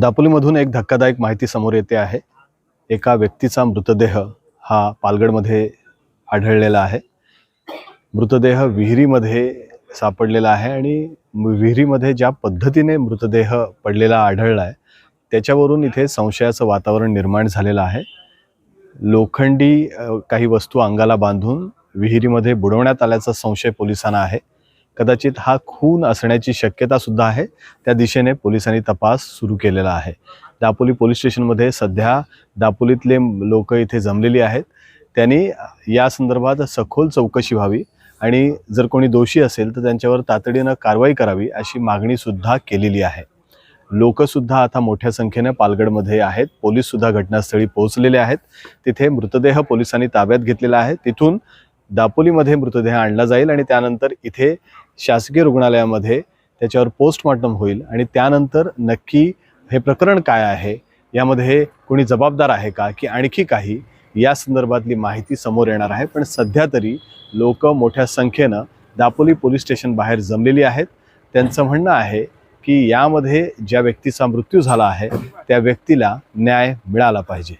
दापोलीमधून एक धक्कादायक माहिती समोर येते आहे. एका व्यक्तीचा मृतदेह हा पालगडमध्ये आढळलेला आहे. मृतदेह विहिरीमध्ये सापडलेला आहे आणि विहिरीमध्ये ज्या पद्धतीने मृतदेह पडलेला आढळला आहे त्याच्यावरून इथे संशयाचं वातावरण निर्माण झालेलं आहे. लोखंडी काही वस्तू अंगाला बांधून विहिरीमध्ये बुडवण्यात आल्याचा संशय पोलिसांना आहे. कदाचित हा खून असण्याची शक्यता सुद्धा आहे. त्या दिशेने पोलिसांनी तपास सुरू केलेला आहे. दापोली पोलीस स्टेशनमध्ये सध्या दापोलीतले लोक इथे जमलेली आहेत. त्यांनी या संदर्भात सखोल चौकशी व्हावी आणि जर कोणी दोषी असेल तर त्यांच्यावर तातडीनं कारवाई करावी अशी मागणीसुद्धा केलेली आहे. लोकसुद्धा आता मोठ्या संख्येने पालगडमध्ये आहेत. पोलीससुद्धा घटनास्थळी पोहोचलेले आहेत. तिथे मृतदेह पोलिसांनी ताब्यात घेतलेला आहे. तिथून दापोलीमध्ये मृतदेह आणला जाईल आणि त्यानंतर इथे शासकीय रुग्णालयामध्ये त्याच्यावर पोस्टमॉर्टम होईल आणि त्यानंतर नक्की हे प्रकरण काय आहे यामध्ये कोणी जबाबदार आहे का की आणखी काही या संदर्भातली माहिती समोर येणार आहे. पण सध्या तरी लोक मोठ्या संख्येनं दापोली पोलीस स्टेशन बाहेर जमलेली आहेत. त्यांचं म्हणणं आहे की यामध्ये ज्या व्यक्तीचा मृत्यू झाला आहे त्या व्यक्तीला न्याय मिळाला पाहिजे.